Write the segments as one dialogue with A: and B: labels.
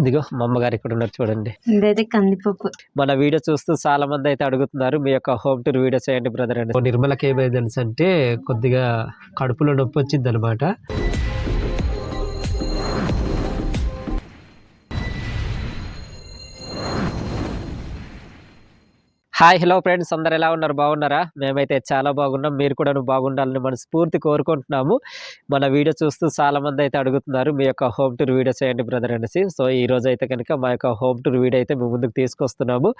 A: ఇదిగో మా అమ్మగారు ఇక్కడ ఉన్నారు చూడండి.
B: ఇదైతే కందిపప్పు.
A: మన వీడియో చూస్తూ చాలా మంది అయితే అడుగుతున్నారు మీ యొక్క హోమ్ టూర్ వీడియో చేయండి బ్రదర్ అని. నిర్మలకి ఏమైంది తెలుసు అంటే కొద్దిగా కడుపులో నొప్పి వచ్చింది అనమాట హాయ్ హలో ఫ్రెండ్స్. అందరు ఎలా ఉన్నారు? బాగున్నారా? మేమైతే చాలా బాగున్నాం. మీరు కూడా బాగుండాలని మనస్ఫూర్తి కోరుకుంటున్నాము. మన వీడియో చూస్తూ చాలామంది అయితే అడుగుతున్నారు మీ యొక్క హోమ్ టూర్ వీడియో చేయండి బ్రదర్ అనేసి. సో ఈ రోజు అయితే కనుక మా యొక్క హోమ్ టూర్ వీడియో అయితే మేము ముందుకు తీసుకొస్తున్నాము.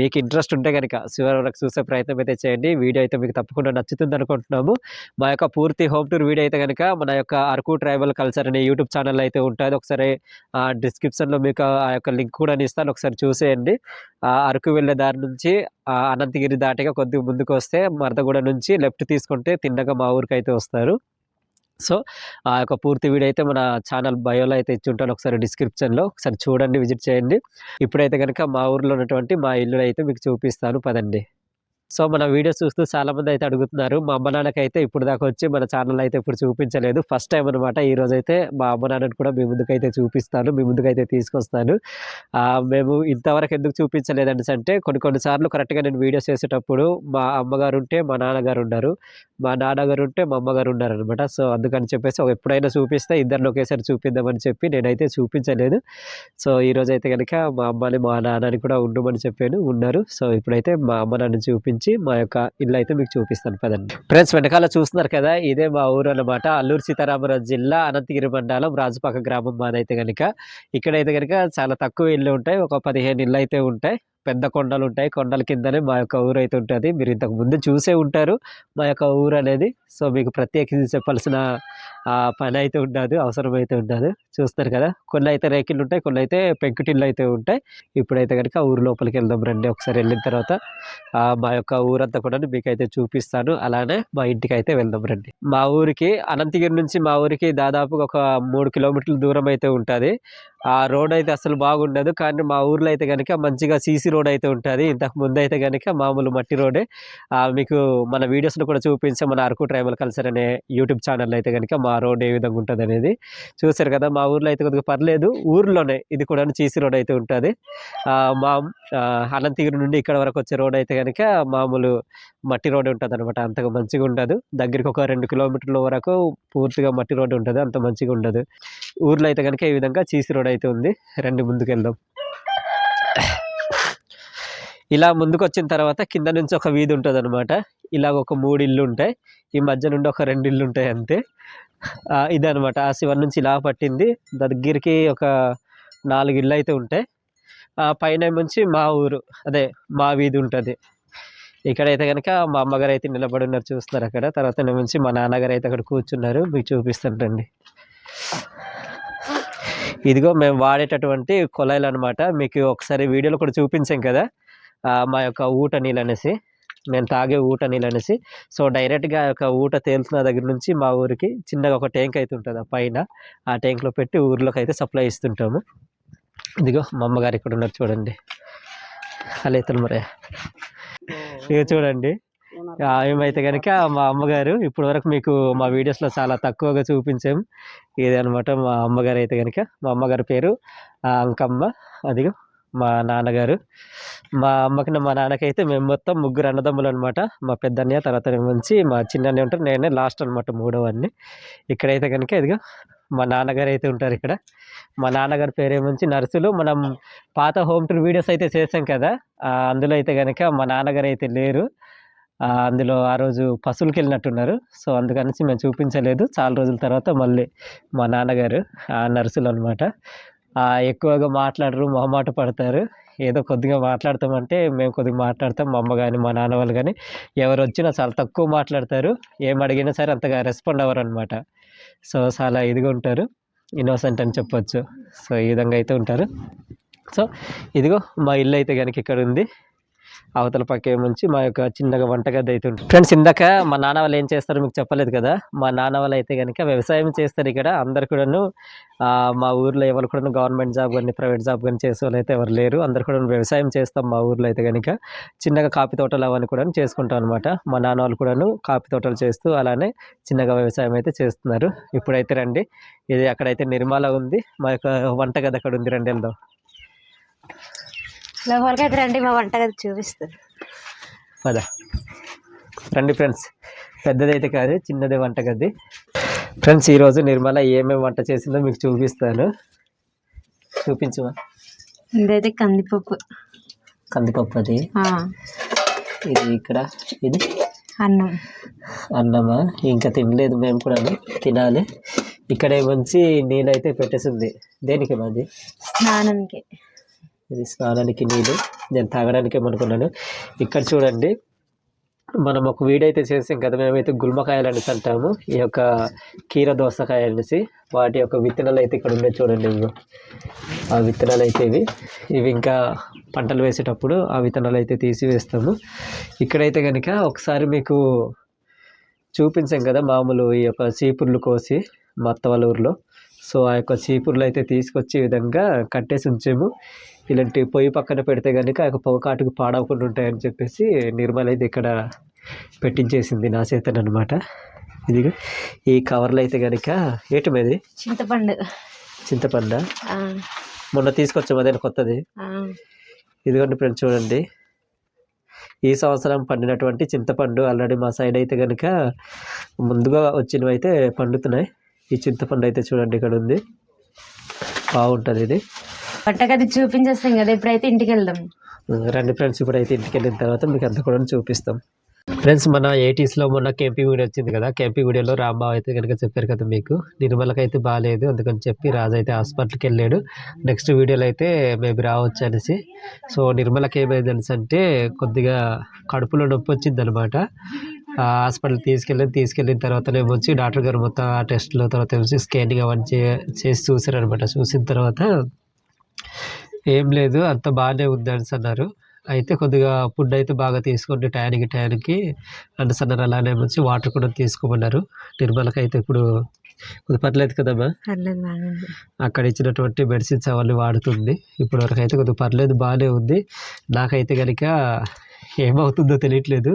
A: మీకు ఇంట్రెస్ట్ ఉంటే కనుక చివరి వరకు చూసే ప్రయత్నం అయితే చేయండి. వీడియో అయితే మీకు తప్పకుండా నచ్చుతుంది అనుకుంటున్నాము. మా యొక్క పూర్తి హోమ్ టూర్ వీడియో అయితే కనుక మన యొక్క అరకు ట్రైబల్ కల్చర్ అనే యూట్యూబ్ ఛానల్ అయితే ఉంటుంది. ఒకసారి డిస్క్రిప్షన్లో మీకు ఆ యొక్క లింక్ కూడా ఇస్తాను. ఒకసారి చూసేయండి. అరకు వెళ్ళే దారి నుంచి అనంతగిరి దాటిగా కొద్దిగా ముందుకు వస్తే మరదగూడ నుంచి లెఫ్ట్ తీసుకుంటే తిన్నగా మా ఊరికి అయితే వస్తారు. సో ఆ యొక్క పూర్తి వీడియో అయితే మన ఛానల్ బయోలో అయితే ఇచ్చి ఉంటాను ఒకసారి డిస్క్రిప్షన్లో. ఒకసారి చూడండి విజిట్ చేయండి. ఇప్పుడైతే కనుక మా ఊర్లో ఉన్నటువంటి మా ఇల్లు అయితే మీకు చూపిస్తాను. పదండి. సో మన వీడియో చూస్తూ చాలామంది అయితే అడుగుతున్నారు. మా అమ్మ నాన్నకైతే ఇప్పుడు దాకా వచ్చి మన ఛానల్ అయితే ఇప్పుడు చూపించలేదు. ఫస్ట్ టైం అనమాట ఈ రోజు అయితే మా అమ్మ నాన్నని కూడా మీ ముందుకైతే చూపిస్తాను. మీ ముందుకైతే తీసుకొస్తాను. మేము ఇంతవరకు ఎందుకు చూపించలేదండి అంటే కొన్ని కొన్నిసార్లు కరెక్ట్గా నేను వీడియోస్ చేసేటప్పుడు మా అమ్మగారు ఉంటే మా నాన్నగారు ఉన్నారు మా నాన్నగారు ఉంటే మా అమ్మగారు ఉన్నారు అనమాట సో అందుకని చెప్పేసి ఒక ఎప్పుడైనా చూపిస్తే ఇద్దరిని ఒకేసారి చూపిద్దామని చెప్పి నేనైతే చూపించలేదు. సో ఈ అయితే కనుక మా అమ్మని మా నాన్నని కూడా ఉండమని చెప్పాను. ఉన్నారు. సో ఇప్పుడైతే మా అమ్మ నాన్న చూపించి మా యొక్క ఇల్లు అయితే మీకు చూపిస్తాను పదండి. ఫ్రెండ్స్ వెనకాల చూస్తున్నారు కదా ఇదే మా ఊరు అనమాట అల్లూరు సీతారామరాజు జిల్లా అనంతగిరి మండలం రాజుపాక గ్రామం మాదైతే కనుక ఇక్కడైతే కనుక చాలా తక్కువ ఇల్లు ఉంటాయి. ఒక పదిహేను ఇల్లు అయితే ఉంటాయి. పెద్ద కొండలు ఉంటాయి కొండల కిందనే మా యొక్క ఊరు అయితే ఉంటుంది మీరు ఇంతకు ముందు చూసే ఉంటారు. మా యొక్క ఊరు అనేది సో మీకు ప్రత్యేకించి చెప్పాల్సిన పని అయితే ఉండదు. అవసరం అయితే ఉండదు. చూస్తారు కదా. కొన్ని అయితే రేకిళ్ళు ఉంటాయి కొన్ని అయితే పెంకుటిళ్ళు అయితే ఉంటాయి. ఇప్పుడైతే కనుక ఊరు లోపలికి వెళ్దాం రండి. ఒకసారి వెళ్ళిన తర్వాత మా యొక్క ఊరంతా కూడా మీకైతే చూపిస్తాను. అలానే మా ఇంటికి అయితే వెళ్దాం రండి. మా ఊరికి అనంతగిరి నుంచి మా ఊరికి దాదాపుగా ఒక మూడు కిలోమీటర్ల దూరం అయితే ఉంటుంది. ఆ రోడ్ అయితే అసలు బాగుండదు. కానీ మా ఊర్లో అయితే కనుక మంచిగా సీసీ రోడ్ అయితే ఉంటుంది. ఇంతకు ముందు అయితే కనుక మామూలు మట్టి రోడే. ఆ, మీకు మన వీడియోస్లో కూడా చూపించాం మన అరకు ట్రైబల్ కల్చర్ అనే యూట్యూబ్ ఛానల్ అయితే కనుక మా రోడ్ ఏ విధంగా ఉంటుంది అనేది చూసారు కదా. మా ఊర్లో అయితే కొద్దిగా పర్లేదు. ఊర్లోనే ఇది కూడా సీసీ రోడ్ అయితే ఉంటుంది. ఆ, మా అనంతగిరి నుండి ఇక్కడ వరకు వచ్చే రోడ్ అయితే కనుక మామూలు మట్టి రోడ్ ఉంటుంది అనమాట అంతగా మంచిగా ఉండదు. దగ్గరికి ఒక రెండు కిలోమీటర్ల వరకు పూర్తిగా మట్టి రోడ్ ఉంటుంది. అంత మంచిగా ఉండదు. ఊర్లో అయితే కనుక ఈ విధంగా సీసీ రోడ్ అయితే ఉంది. రండి ముందుకు వెళ్దాం ఇలా ముందుకు వచ్చిన తర్వాత కింద నుంచి ఒక వీధి ఉంటుంది అనమాట ఇలా ఒక మూడు ఇల్లు ఉంటాయి. ఈ మధ్య నుండి ఒక రెండు ఇల్లు ఉంటాయి అంతే. ఇది ఇదనమాట ఆ శివన్ నుంచి ఇలా పట్టింది. దగ్గరికి ఒక నాలుగు ఇల్లు అయితే ఉంటాయి. పైన నుంచి మా ఊరు అదే మా వీధి ఉంటుంది. ఇక్కడైతే కనుక మా అమ్మగారు అయితే నిలబడి ఉన్నారు చూస్తున్నారు అక్కడ. తర్వాత నుంచి మా నాన్నగారు అయితే అక్కడ కూర్చున్నారు. మీకు చూపిస్తుంటండి ఇదిగో మేము వాడేటటువంటి కొలాయిలు అనమాట మీకు ఒకసారి వీడియోలో కూడా చూపించాం కదా. మా యొక్క ఊట నీళ్ళు అనేసి మేము తాగే ఊట నీళ్ళు అనేసి సో డైరెక్ట్గా యొక్క ఊట తేలుతున్న దగ్గర నుంచి మా ఊరికి చిన్నగా ఒక ట్యాంక్ అయితే ఉంటుంది. ఆ పైన ఆ ట్యాంక్లో పెట్టి ఊర్లోకి అయితే సప్లై ఇస్తుంటాము. ఇదిగో మా అమ్మగారు ఇక్కడ ఉన్నారు చూడండి. అలా మరి. ఇక చూడండి. ఏమైతే కనుక మా అమ్మగారు ఇప్పటి వరకు మీకు మా వీడియోస్లో చాలా తక్కువగా చూపించాం. ఇది అనమాట మా అమ్మగారు అయితే కనుక మా అమ్మగారి పేరు అంకమ్మ అదిగో మా నాన్నగారు. మా అమ్మకి మా నాన్నకైతే మేము మొత్తం ముగ్గురు అన్నదమ్ములు అనమాట మా పెద్దన్నయ్య తర్వాత నుంచి మా చిన్నన్నయ్య ఉంటారు. నేనే లాస్ట్ అనమాట మూడవన్ని ఇక్కడైతే కనుక ఇదిగో మా నాన్నగారు అయితే ఉంటారు ఇక్కడ. మా నాన్నగారి పేరు ఏమంచి నర్సులు. మనం పాత హోమ్ టూర్ వీడియోస్ అయితే చేసాం కదా. అందులో అయితే కనుక మా నాన్నగారు అయితే లేరు. అందులో ఆ రోజు పశువులకి వెళ్ళినట్టున్నారు సో అందుకనేసి మేము చూపించలేదు. చాలా రోజుల తర్వాత మళ్ళీ మా నాన్నగారు ఆ నర్సులు అనమాట ఎక్కువగా మాట్లాడరు మొహమాట పడతారు. ఏదో కొద్దిగా మాట్లాడతామంటే మేము కొద్దిగా మాట్లాడతాం మా అమ్మ కానీ మా నాన్న వాళ్ళు కానీ ఎవరు వచ్చినా చాలా తక్కువ మాట్లాడతారు. ఏం అడిగినా సరే అంతగా రెస్పాండ్ అవ్వరు అనమాట సో చాలా ఇదిగా ఉంటారు. ఇన్నోసెంట్ అని చెప్పొచ్చు. సో ఈ విధంగా అయితే ఉంటారు. సో ఇదిగో మా ఇల్లు అయితే కనుక ఇక్కడ ఉంది అవతల పక్క ఏముంచి మా యొక్క చిన్నగా వంటగది అయితే ఉంటుంది. ఫ్రెండ్స్ ఇందాక మా నాన్న వాళ్ళు ఏం చేస్తారు మీకు చెప్పలేదు కదా? మా నాన్న వాళ్ళు అయితే కనుక వ్యవసాయం చేస్తారు ఇక్కడ. అందరు కూడాను మా ఊర్లో ఎవరు కూడా గవర్నమెంట్ జాబ్ కానీ ప్రైవేట్ జాబ్ కానీ చేసే వాళ్ళు అయితే ఎవరు లేరు. అందరు కూడా వ్యవసాయం చేస్తాం మా ఊర్లో అయితే కనుక చిన్నగా కాఫీ తోటలు అవన్నీ కూడా చేసుకుంటాం అనమాట మా నాన్న వాళ్ళు కూడాను కాఫీ తోటలు చేస్తూ అలానే చిన్నగా వ్యవసాయం అయితే చేస్తున్నారు. ఇప్పుడైతే రండి. ఇది అక్కడైతే నిర్మాల ఉంది. మా యొక్క వంటగది అక్కడ ఉంది. రండి వెళ్దాం.
B: లోపలికి అయితే రండి మా వంటగది చూపిస్తారు
A: పద. రండి ఫ్రెండ్స్. పెద్దదైతే కాదు చిన్నదే వంటగది ఫ్రెండ్స్ ఈరోజు నిర్మల ఏమేమి వంట చేసిందో మీకు చూపిస్తాను. చూపించమా?
B: ఇదైతే కందిపప్పు.
A: కందిపప్పు అది? ఇది ఇక్కడ. ఇది?
B: అన్నం.
A: అన్నమా? ఇంకా తినలేదు మేము కూడా తినాలి. ఇక్కడ మంచి నీళ్ళైతే పెట్టేసింది. దేనికి మాది
B: స్నానంకి.
A: ఇది స్నానానికి నీళ్ళు. నేను తాగడానికి ఏమనుకున్నాను ఇక్కడ చూడండి మనం ఒక వీడైతే చేసాం కదా మేమైతే గుల్మకాయలు అనేసి అంటాము ఈ యొక్క కీర దోసకాయ అనేసి వాటి యొక్క విత్తనాలు అయితే ఇక్కడ ఉండే చూడండి ఇవి ఆ విత్తనాలు అయితే ఇవి. ఇవి ఇంకా పంటలు వేసేటప్పుడు ఆ విత్తనాలు అయితే తీసి వేస్తాము ఇక్కడైతే కనుక ఒకసారి మీకు చూపించాం కదా మామూలు ఈ యొక్క చీపుర్లు కోసి మా అత్త వాళ్ళ ఊర్లో సో ఆ యొక్క చీపుర్లు అయితే తీసుకొచ్చి విధంగా కట్టేసి ఉంచాము. ఇలాంటి పొయ్యి పక్కన పెడితే కనుక ఆ యొక్క పొగ కాటుకు పాడవకుండా ఉంటాయని చెప్పేసి నిర్మల్ అయితే ఇక్కడ పెట్టించేసింది నా చేతనమాట ఇదిగో ఈ కవర్లు అయితే కనుక ఏటి మీది
B: చింతపండు?
A: చింతపండు మొన్న తీసుకొచ్చాము అదే కొత్తది? ఇదిగోండి ఫ్రెండ్స్ చూడండి. ఈ సంవత్సరం పండినటువంటి చింతపండు ఆల్రెడీ మా సైడ్ అయితే కనుక ముందుగా వచ్చినవి అయితే పండుతున్నాయి. ఈ చింతపండు అయితే చూడండి ఇక్కడ ఉంది. బాగుంటుంది ఇది.
B: వంటగది చూపించేస్తాం కదా ఇప్పుడైతే ఇంటికి వెళ్దాం
A: రండి ఫ్రెండ్స్ ఇప్పుడైతే ఇంటికి వెళ్ళిన తర్వాత మీకు అంతా కూడా చూపిస్తాం. ఫ్రెండ్స్ మన ఎయిటీస్లో మొన్న కేంపీ వీడియో వచ్చింది కదా కేంపీ వీడియోలో రాంబాబు అయితే కనుక చెప్పారు కదా మీకు నిర్మలకి అయితే బాగాలేదు అందుకని చెప్పి రాజు అయితే హాస్పిటల్కి వెళ్ళాడు. నెక్స్ట్ వీడియోలో అయితే మేబీ రావచ్చు అనేసి. సో నిర్మలకి ఏమైంది అనేసి అంటే కొద్దిగా కడుపులో నొప్పి వచ్చింది అనమాట హాస్పిటల్ తీసుకెళ్ళి తీసుకెళ్ళిన తర్వాత వచ్చి డాక్టర్ గారు మొత్తం ఆ టెస్ట్లో తర్వాత వచ్చి స్కానింగ్ అవన్నీ చే- చేసి చూసారనమాట చూసిన తర్వాత ఏం లేదు అంత బాగానే ఉంది అనేసి అన్నారు. అయితే కొద్దిగా ఫుడ్ అయితే బాగా తీసుకోండి టయానికి టయానికి అనేసి అన్నారు అలానే వచ్చి వాటర్ కూడా తీసుకోమన్నారు. నిర్మలకి అయితే ఇప్పుడు కొద్ది పర్లేదు కదమ్మా? అక్కడ ఇచ్చినటువంటి మెడిసిన్స్ అవన్నీ వాడుతుంది. ఇప్పటి వరకు అయితే కొద్దిగా పర్లేదు బాగానే ఉంది. నాకైతే కనుక ఏమవుతుందో తెలియట్లేదు.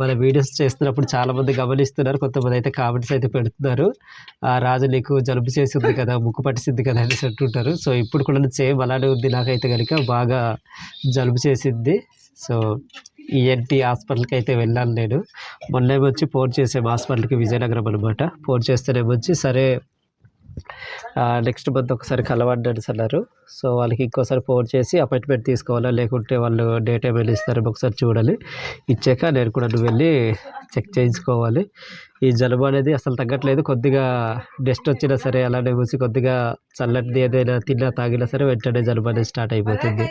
A: మన వీడియోస్ చేస్తున్నప్పుడు చాలామంది గమనిస్తున్నారు. కొంతమంది అయితే కామెంట్స్ అయితే పెడుతున్నారు. ఆ రాజు నీకు జలుబు చేసింది కదా ముక్కు పట్టిసింది కదా అనేసి అంటుంటారు. సో ఇప్పుడు కూడా సేమ్ అలానే ఉంది నాకైతే కనుక బాగా జలుబు చేసింది. సో ఈఎన్టీ హాస్పిటల్కి అయితే వెళ్ళాను నేను. మొన్న వచ్చి ఫోన్ చేసాము హాస్పిటల్కి విజయనగరం అనమాట ఫోన్ చేస్తేనే వచ్చి సరే నెక్స్ట్ మంత్ ఒకసారి కలవండి అన్నారు. సో వాళ్ళకి ఇంకోసారి ఫోన్ చేసి అపాయింట్మెంట్ తీసుకోవాలా? లేకుంటే వాళ్ళు డేట్ ఏమైనా ఇస్తారు ఒకసారి చూడాలి. ఇచ్చాక నేను కూడా నువ్వు వెళ్ళి చెక్ చేయించుకోవాలి. ఈ జలుబు అనేది అసలు తగ్గట్లేదు. కొద్దిగా డస్ట్ వచ్చినా సరే అలానే మూసి కొద్దిగా చల్లటిది ఏదైనా తిన్నా తాగినా సరే వెంటనే జలుబు అనేది స్టార్ట్ అయిపోతుంది.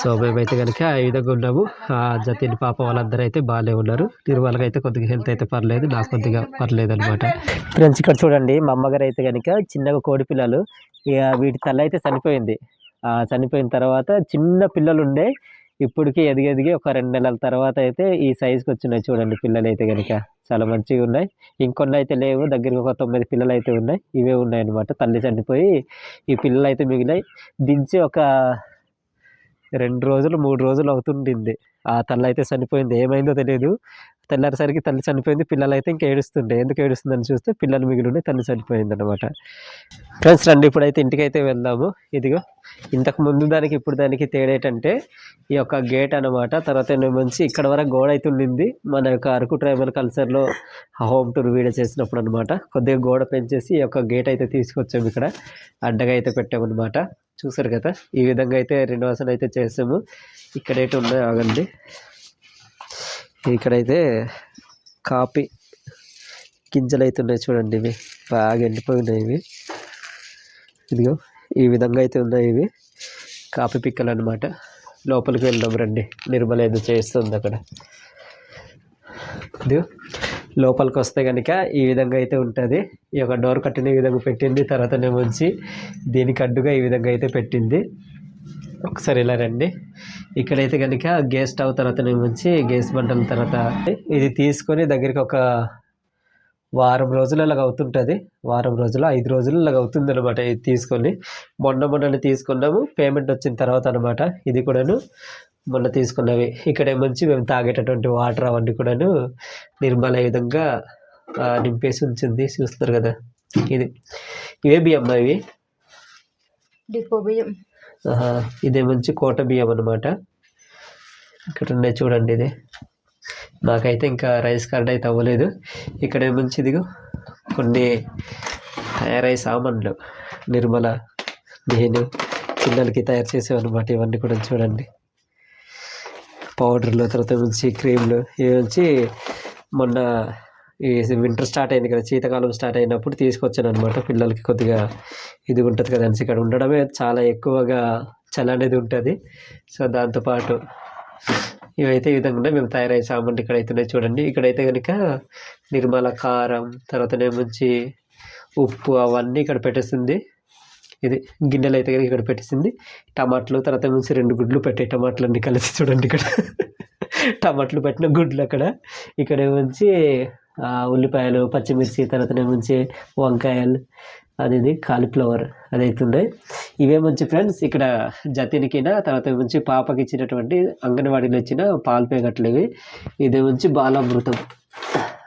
A: సో మేమైతే కనుక ఈ విధంగా ఉన్నాము. ఆ జతిన్ పాప వాళ్ళందరూ అయితే బాగానే ఉన్నారు. నిర్మలకి అయితే కొద్దిగా హెల్త్ అయితే పర్లేదు. నాకు కొద్దిగా పర్లేదు అనమాట ఫ్రెండ్స్ ఇక్కడ చూడండి మా అమ్మగారు అయితే కనుక చిన్నగా కోడి పిల్లలు. ఇక వీటి తల్లి అయితే చనిపోయింది. ఆ చనిపోయిన తర్వాత చిన్న పిల్లలు ఉండే ఇప్పటికి ఎదిగి ఎదిగి ఒక రెండు నెలల తర్వాత అయితే ఈ సైజుకి వచ్చినాయి చూడండి పిల్లలు అయితే కనుక చాలా మంచిగా ఉన్నాయి. ఇంకొన్ని అయితే లేవు. దగ్గరికి ఒక తొమ్మిది పిల్లలు అయితే ఉన్నాయి. ఇవే ఉన్నాయి అనమాట తల్లి చనిపోయి ఈ పిల్లలు అయితే మిగిలాయి. దించి ఒక రెండు రోజులు మూడు రోజులు అవుతుండింది. ఆ తల్లి అయితే చనిపోయింది. ఏమైందో తెలియదు తెల్లారిసరికి తల్లి చనిపోయింది పిల్లలు అయితే ఇంకా ఏడుస్తుండే. ఎందుకు ఏడుస్తుందని చూస్తే పిల్లలు మిగిలిండే తల్లి చనిపోయింది అనమాట ఫ్రెండ్స్ రండి ఇప్పుడైతే ఇంటికైతే వెళ్దాము. ఇదిగో ఇంతకు ముందు దానికి ఇప్పుడు దానికి తేడా ఏంటంటే ఈ యొక్క గేట్ అనమాట తర్వాత మంచి ఇక్కడ వరకు గోడ అయితే ఉండింది. మన యొక్క అరకు ట్రైబల్ కల్చర్లో హోమ్ టూర్ వీడియో చేసినప్పుడు అనమాట కొద్దిగా గోడ పెంచేసి ఈ యొక్క గేట్ అయితే తీసుకొచ్చాము ఇక్కడ. అడ్డగా అయితే పెట్టామన్నమాట చూసారు కదా? ఈ విధంగా అయితే రెనోవేషన్ అయితే చేసాము. ఇక్కడైతే ఉన్నాయి ఆగండి. ఇక్కడైతే కాపీ గింజలు అయితే ఉన్నాయి చూడండి ఇవి. బాగా ఎండిపోయి ఉన్నాయి ఇవి. ఇదిగో ఈ విధంగా అయితే ఉన్నాయి ఇవి. కాపీ పిక్కలు అనమాట లోపలికి వెళ్దాం రండి. నిర్మల ఏదో చేస్తుంది అక్కడ. ఇదిగో లోపలికి వస్తే కనుక ఈ విధంగా అయితే ఉంటుంది. ఈ యొక్క డోర్ కట్టిన ఈ విధంగా పెట్టింది. తర్వాత ఉంచి దీనికి అడ్డుగా ఈ విధంగా అయితే పెట్టింది. ఒకసారి ఇలా రండి. ఇక్కడైతే కనుక గ్యాస్ స్టవ్ తర్వాత నుంచి గ్యాస్ బంటల తర్వాత ఇది తీసుకొని దగ్గరికి ఒక వారం రోజులు అలాగ అవుతుంటుంది. వారం రోజులు ఐదు రోజులు అలాగ అవుతుంది అనమాట ఇది తీసుకొని. మొన్న మొన్న తీసుకున్నాము పేమెంట్ వచ్చిన తర్వాత అనమాట ఇది కూడాను మొన్న తీసుకున్నవి. ఇక్కడ నుంచి మేము తాగేటటువంటి వాటర్ అవన్నీ కూడాను నిర్మల విధంగా నింపేసి ఉంచింది. చూస్తున్నారు కదా ఇది. ఇవే బియ్యం ఇవి?
B: డిపో బియ్యం.
A: ఇదే మంచి కోట బియ్యం అనమాట ఇక్కడ ఉన్నాయి చూడండి ఇది. నాకైతే ఇంకా రైస్ కార్డ్ అయితే అవ్వలేదు. ఇక్కడ ఏమంచి ఇదిగో? కొన్ని తయారయ్యే సామాన్లు. నిర్మల నేను పిల్లలకి తయారు చేసేవన్నమాట ఇవన్నీ కూడా చూడండి. పౌడర్లు తర్వాత మంచి క్రీమ్లు. ఇవి మొన్న ఈ వింటర్ స్టార్ట్ అయింది కదా శీతకాలం స్టార్ట్ అయినప్పుడు తీసుకొచ్చాను అనమాట పిల్లలకి కొద్దిగా ఇది ఉంటుంది కదా అనిసి. ఇక్కడ ఉండడమే చాలా ఎక్కువగా చలి అనేది ఉంటుంది. సో దాంతోపాటు ఇవైతే ఈ విధంగా మేము తయారయ్యే సామాన్లు ఇక్కడైతే ఉన్నాయి చూడండి. ఇక్కడైతే కనుక నిర్మల కారం తర్వాత మంచి ఉప్పు అవన్నీ ఇక్కడ పెట్టేస్తుంది ఇది గిన్నెలు అయితే కనుక ఇక్కడ పెట్టేసింది. టమాటాలు తర్వాత నుంచి రెండు గుడ్లు పెట్టే టమాటాలు అన్ని కలిసి చూడండి ఇక్కడ. టమాటాలు పెట్టిన గుడ్లు అక్కడ. ఇక్కడ ఏమొచ్చి ఉల్లిపాయలు పచ్చిమిర్చి తర్వాత నుంచి వంకాయలు అది ఇది కాలీఫ్లవర్ అది అవుతున్నాయి ఇవే మంచి ఫ్రెండ్స్ ఇక్కడ జతినికిన తర్వాత మంచి పాపకి ఇచ్చినటువంటి అంగన్వాడీలో ఇచ్చిన పాలు పేగట్లు ఇవి ఇదేమొచ్చి బాలామృతం.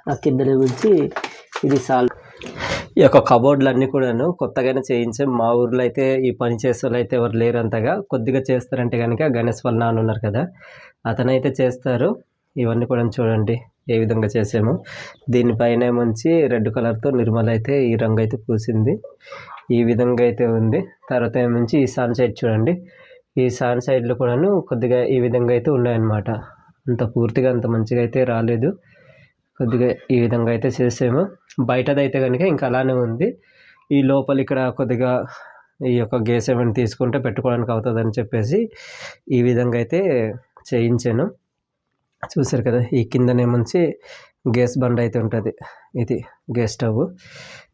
A: ఆ కిందనేమొచ్చి ఇది సాల్ ఈ యొక్క కబోర్డ్లు అన్నీ కూడాను కొత్తగానే చేయించాం. మా ఊర్లో అయితే ఈ పని చేసే వాళ్ళు అయితే ఎవరు లేరు అంతగా. కొద్దిగా చేస్తారంటే కనుక గణేష్ నాన్న ఉన్నారు కదా అతనైతే చేస్తారు. ఇవన్నీ కూడా చూడండి ఏ విధంగా చేసాము. దీనిపైన మంచి రెడ్ కలర్తో నిర్మల అయితే ఈ రంగు అయితే పూసింది. ఈ విధంగా అయితే ఉంది. తర్వాత ఏమొచ్చి ఈ సాన్ సైడ్ చూడండి. ఈ సాన్ సైడ్లో కూడాను కొద్దిగా ఈ విధంగా అయితే ఉన్నాయన్నమాట. అంత పూర్తిగా అంత మంచిగా అయితే రాలేదు. కొద్దిగా ఈ విధంగా అయితే చేసాము. బయటదైతే కనుక ఇంకా అలానే ఉంది. ఈ లోపల ఇక్కడ కొద్దిగా ఈ యొక్క గేస్ ఏమైనా తీసుకుంటే పెట్టుకోవడానికి అవుతుందని చెప్పేసి ఈ విధంగా అయితే చేయించాను. చూసారు కదా ఈ కిందనేమంచి గ్యాస్ బండ అయితే ఉంటుంది. ఇది గ్యాస్ స్టవ్.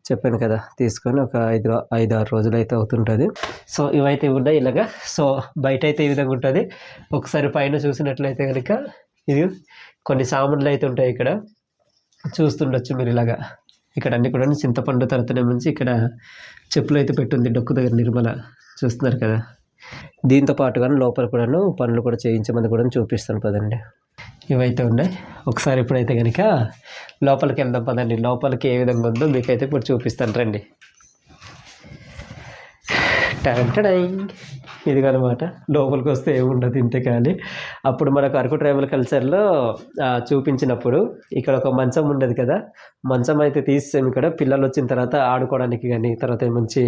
A: చెప్పాను కదా తీసుకొని ఒక ఐదు ఐదు ఆరు రోజులు అయితే అవుతుంటుంది. సో ఇవైతే ఉన్నాయి ఇలాగా సో బయట అయితే ఈ విధంగా ఉంటుంది. ఒకసారి పైన చూసినట్లయితే కనుక ఇది కొన్ని సామాన్లు అయితే ఉంటాయి ఇక్కడ. చూస్తుండొచ్చు మీరు ఇలాగా. ఇక్కడ అన్ని కూడా చింతపండు తరతనే నుంచి ఇక్కడ చెప్పులు అయితే పెట్టుంది డొక్కు దగ్గర నిర్మల. చూస్తున్నారు కదా. దీంతో పాటుగా లోపల కూడాను పనులు కూడా చేయించమని కూడా చూపిస్తాను పదండి. ఇవైతే ఉన్నాయి. ఒకసారి ఇప్పుడైతే కనుక లోపలికి వెళ్దాం పదండి. లోపలికి ఏ విధంగా ఉందో మీకైతే ఇప్పుడు చూపిస్తాను. రండి. టైం. ఇది అనమాట లోపలికి వస్తే ఏముండదు ఇంతే కానీ. అప్పుడు మనకు అరకు ట్రైబల్ కల్చర్లో చూపించినప్పుడు ఇక్కడ ఒక మంచం ఉండదు కదా. మంచం అయితే తీసాము ఇక్కడ. పిల్లలు వచ్చిన తర్వాత ఆడుకోవడానికి కానీ తర్వాత మంచి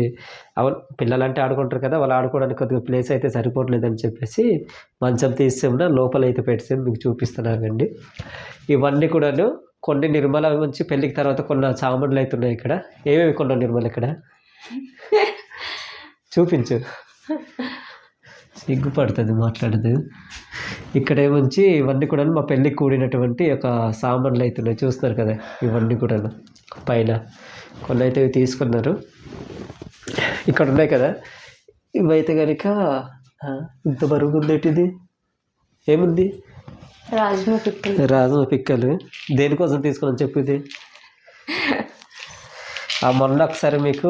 A: అవును పిల్లలు అంటే ఆడుకుంటారు కదా. వాళ్ళు ఆడుకోవడానికి కొద్దిగా ప్లేస్ అయితే సరిపోవట్లేదని చెప్పేసి మంచం తీసాము లోపల అయితే పెట్టాము మీకు చూపిస్తున్నానండి ఇవన్నీ కూడాను కొన్ని నిర్మల నుంచి పెళ్ళికి తర్వాత కొన్ని అయితే ఉన్నాయి ఇక్కడ. ఏమేమి కొన్నావు నిర్మల ఇక్కడ? చూపించు. సిగ్గుపడుతుంది మాట్లాడదు. ఇక్కడ ఏముంచి ఇవన్నీ కూడా మా పెళ్ళికి కూడినటువంటి ఒక సామాన్లు అయితే ఉన్నాయి చూస్తున్నారు కదా ఇవన్నీ కూడా పైన కొన్ని అయితే ఇవి తీసుకున్నారు. ఇక్కడ ఉన్నాయి కదా. ఇవైతే కనుక ఇంత బరువు ఉందేటిది ఏముంది?
B: రాజ్మా పిక్కలు.
A: రాజు పిక్కలు. దేనికోసం తీసుకుని చెప్పు ఇది? ఆ మొన్న ఒకసారి మీకు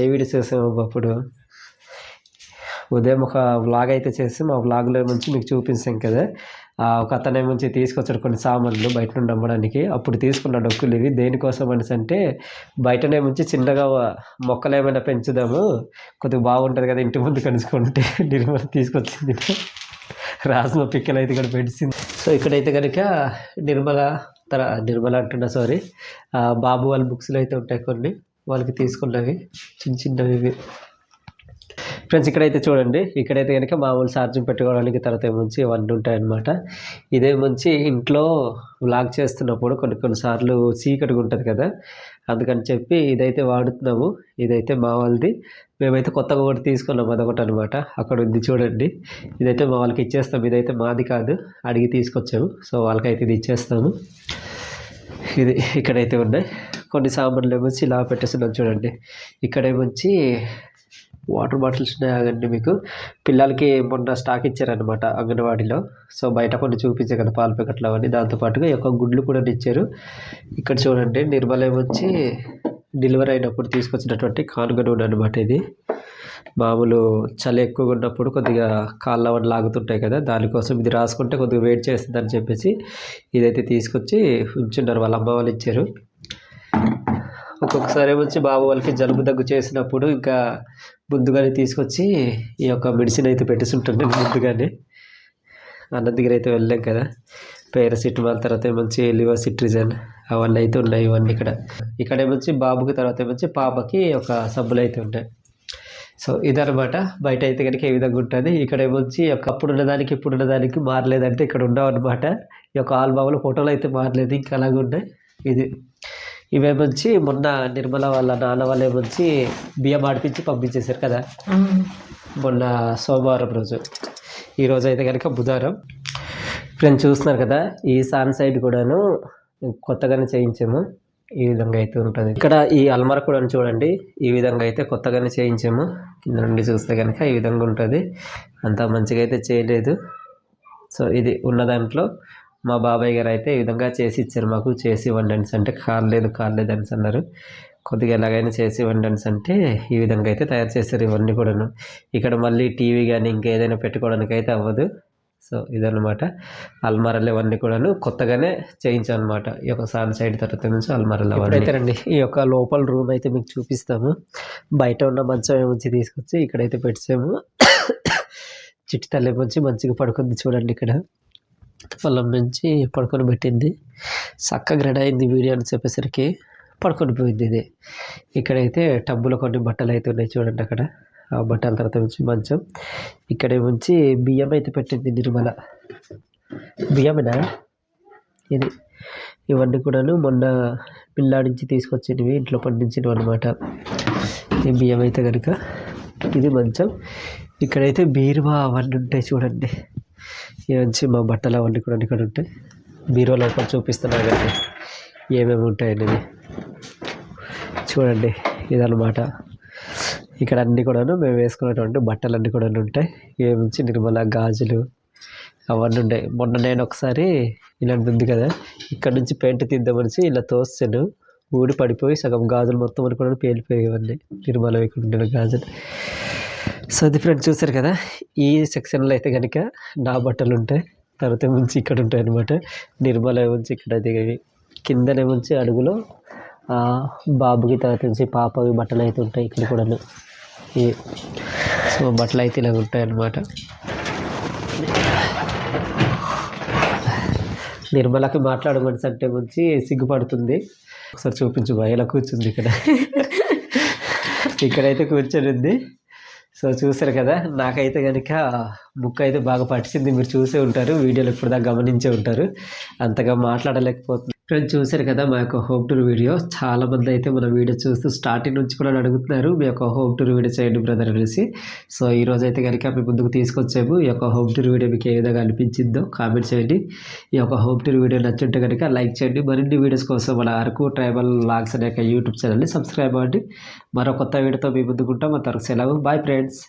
A: ఏ వీడియో చేసాము అప్పుడు ఉదయం ఒక వ్లాగ్ అయితే చేసి మా వ్లాగ్లో నుంచి మీకు చూపించాం కదా. ఒక అతనే నుంచి తీసుకొచ్చాడు కొన్ని సామాన్లు బయట నుండి అమ్మడానికి. అప్పుడు తీసుకున్న డొక్కులు ఇవి. దేనికోసం అనేసి అంటే బయటనే నుంచి చిన్నగా మొక్కలు ఏమైనా పెంచుదాము. కొద్దిగా బాగుంటుంది కదా ఇంటి ముందు కలుసుకుంటే నిర్మల తీసుకొచ్చింది. రాసిన పిక్కలు అయితే ఇక్కడ పెంచింది సో ఇక్కడైతే కనుక నిర్మల తర నిర్మల అంటున్నా సారీ బాబు వాళ్ళ బుక్స్లో అయితే ఉంటాయి కొన్ని. వాళ్ళకి తీసుకున్నవి. చిన్న చిన్నవి ఇవి. ఫ్రెండ్స్ ఇక్కడైతే చూడండి. ఇక్కడైతే కనుక మామూలు ఛార్జింగ్ పెట్టుకోవడానికి తర్వాత ఏముంచి ఇవన్నీ ఉంటాయన్నమాట. ఇదే మంచి ఇంట్లో వ్లాగ్ చేస్తున్నప్పుడు కొన్ని కొన్నిసార్లు చీకటిగా ఉంటుంది కదా. అందుకని చెప్పి ఇదైతే వాడుతున్నాము. ఇదైతే మా వాళ్ళది. మేమైతే కొత్తగా ఒకటి తీసుకున్నాం అదొకటి అనమాట అక్కడ ఉంది చూడండి. ఇదైతే మా వాళ్ళకి ఇచ్చేస్తాం. ఇదైతే మాది కాదు. అడిగి తీసుకొచ్చాము. సో వాళ్ళకైతే ఇది ఇచ్చేస్తాము. ఇది ఇక్కడైతే ఉన్నాయి. కొన్ని సామాన్లు ఏమొచ్చి ఇలా పెట్టేస్తున్నాం చూడండి. ఇక్కడేమొచ్చి వాటర్ బాటిల్స్ ఉన్నాయి మీకు. పిల్లలకి మొన్న స్టాక్ ఇచ్చారనమాట అంగన్వాడీలో. సో బయట కొన్ని చూపించే కదా పాల ప్యాకెట్లు అవన్నీ. దాంతోపాటుగా ఈ యొక్క గుడ్లు కూడా ఇచ్చారు ఇక్కడ చూడండి నిర్మలయం వచ్చి డెలివరీ అయినప్పుడు తీసుకొచ్చినటువంటి కానుగ నూనె అనమాట ఇది. మామూలు చలి ఎక్కువగా ఉన్నప్పుడు కొద్దిగా కాళ్ళ అవన్నీ లాగుతుంటాయి కదా దానికోసం ఇది రాసుకుంటే కొద్దిగా వెయిట్ చేస్తుంది అని చెప్పేసి ఇదైతే తీసుకొచ్చి ఉంచున్నారు. వాళ్ళ అమ్మ వాళ్ళు ఇచ్చారు. ఒక్కొక్కసారి వచ్చి బాబు వాళ్ళకి జలుబు దగ్గు చేసినప్పుడు ఇంకా ముందుగానే తీసుకొచ్చి ఈ యొక్క మెడిసిన్ అయితే పెట్టేస్తుంటాను ముందుగానే. అన్న దగ్గర అయితే వెళ్ళాం కదా. పేరాసిటమాల్ తర్వాత ఏమొచ్చి లివర్ సిట్రిజన్ అవన్నీ అయితే ఉన్నాయి ఇవన్నీ ఇక్కడ. ఇక్కడ ఏమొచ్చి బాబుకి తర్వాత ఏమొచ్చి పాపకి ఒక సబ్బులు అయితే ఉంటాయి సో ఇదనమాట బయట అయితే కనుక ఏ విధంగా ఉంటుంది? ఇక్కడ ఏమొచ్చి ఒక అప్పుడు ఉన్నదానికి ఇప్పుడు ఉన్నదానికి మారలేదంటే ఇక్కడ ఉండవు అనమాట ఈ యొక్క ఆల్బమ్లో ఫోటోలు అయితే మారలేదు. ఇంకా అలాగే ఉన్నాయి. ఇది ఇవేమొచ్చి మొన్న నిర్మల వాళ్ళ నాన్న వాళ్ళు ఏమొచ్చి బియ్యం ఆడిపించి పంపించేశారు కదా. మొన్న సోమవారం రోజు. ఈరోజు అయితే కనుక బుధవారం. ఫ్రెండ్స్ చూస్తున్నారు కదా ఈ సాన్ సైడ్ కూడాను కొత్తగానే చేయించాము. ఈ విధంగా అయితే ఉంటుంది. ఇక్కడ ఈ అల్మర కూడా చూడండి ఈ విధంగా అయితే కొత్తగానే చేయించాము. కింద నుండి చూస్తే కనుక ఈ విధంగా ఉంటుంది. అంత మంచిగా అయితే చేయలేదు. సో ఇది ఉన్న దాంట్లో మా బాబాయ్ గారు అయితే ఈ విధంగా చేసి ఇచ్చారు మాకు. చేసి ఇవ్వండి అనేసి అంటే కాలేదు కాలేదు అని అన్నారు. కొద్దిగా ఎలాగైనా చేసి ఇవ్వండి అంటే ఈ విధంగా అయితే తయారు చేశారు ఇవన్నీ కూడాను. ఇక్కడ మళ్ళీ టీవీ కానీ ఇంకేదైనా పెట్టుకోవడానికి అయితే అవ్వదు. సో ఇదన్నమాట. అల్మారాలు ఇవన్నీ కూడాను కొత్తగానే చేయించాను అనమాట ఈ యొక్క సాన్ సైడ్ తర్వాత నుంచి అల్మారాలు అవన్నీ. రండి ఈ యొక్క లోపల రూమ్ అయితే మీకు చూపిస్తాము. బయట ఉన్న మంచం ఏముంచి తీసుకొచ్చి ఇక్కడైతే పెట్టాము చిట్టి తల్లి మంచి మంచిగా పడుకుంది చూడండి ఇక్కడ. పొలం నుంచి పడుకొని పెట్టింది చక్కగా రెడీ అయింది వీడియో అని చెప్పేసరికి పడుకొని పోయింది ఇది ఇక్కడైతే టబ్బులో కొన్ని బట్టలు అయితే ఉన్నాయి చూడండి అక్కడ. ఆ బట్టల తర్వాత నుంచి మంచం. ఇక్కడ ఉంచి బియ్యం అయితే పెట్టింది నిర్మల. బియ్యమేనా? ఇది. ఇవన్నీ కూడాను మొన్న పిల్లాడించి తీసుకొచ్చినవి ఇంట్లో పండించినవి అనమాట ఈ బియ్యం అయితే కనుక ఇది మంచం. ఇక్కడైతే బీరువా అవన్నీ ఉంటాయి చూడండి. ఇవి మా బట్టలు అవన్నీ కూడా ఇక్కడ ఉంటాయి. మీరు లోపల చూపిస్తున్నారు కానీ ఏమేమి ఉంటాయండి చూడండి ఇదన్నమాట. ఇక్కడ అన్నీ కూడాను మేము వేసుకున్నటువంటి బట్టలు అన్నీ కూడా ఉంటాయి. ఇవి నుంచి నిర్మల గాజులు అవన్నీ ఉంటాయి. మొన్న నేను ఒకసారి ఇలాంటి ఉంది కదా ఇక్కడ నుంచి పెయింట్ తీద్దామని ఇలా తోస్తాను. ఊడి పడిపోయి సగం గాజులు మొత్తం అని కూడా పేలిపోయేవన్నీ నిర్మల ఇక్కడ ఉండిన గాజులు. సో అది ఫ్రెండ్స్ చూసారు కదా ఈ సెక్షన్లో అయితే కనుక నా బట్టలు ఉంటాయి తర్వాత నుంచి ఇక్కడ ఉంటాయి అనమాట నిర్మల నుంచి ఇక్కడ దిగవి కిందనే నుంచి అడుగులో బాబుకి తర్వాత నుంచి పాపకి బట్టలు అయితే ఉంటాయి ఇక్కడ కూడాను. ఈ సో బట్టలు అయితే ఇలా ఉంటాయి అన్నమాట. నిర్మలకి మాట్లాడమని అంటే ముంచి సిగ్గుపడుతుంది. ఒకసారి చూపించు ఇలా కూర్చుంది ఇక్కడ. ఇక్కడైతే కూర్చొని ఉంది. సో చూసారు కదా నాకైతే కనుక బుక్ అయితే బాగా పట్టించింది మీరు చూసే ఉంటారు వీడియోలో ఇప్పుడు దాకా గమనించే ఉంటారు. అంతగా మాట్లాడలేకపోతుంది ఫ్రెండ్స్ చూశారు కదా మా యొక్క హోమ్ టూర్ వీడియో చాలా మంది అయితే మన వీడియో చూస్తూ స్టార్టింగ్ నుంచి కూడా అడుగుతున్నారు మీ యొక్క హోమ్ టూర్ వీడియో చేయండి బ్రదర్ అనేసి. సో ఈ రోజు అయితే కనుక మీ ముందుకు తీసుకొచ్చాము. ఈ యొక్క హోమ్ టూర్ వీడియో మీకు ఏ విధంగా అనిపించిందో కామెంట్ చేయండి. ఈ యొక్క హోమ్ టూర్ వీడియో నచ్చుంటే కనుక లైక్ చేయండి. మరిన్ని వీడియోస్ కోసం మన అరకు ట్రైబల్ లాగ్స్ అనే యూట్యూబ్ ఛానల్ని సబ్స్క్రైబ్ అవ్వండి. మరో కొత్త వీడియోతో మీ ముందుకుంటాం అంతవరకు సెలవు. Bye friends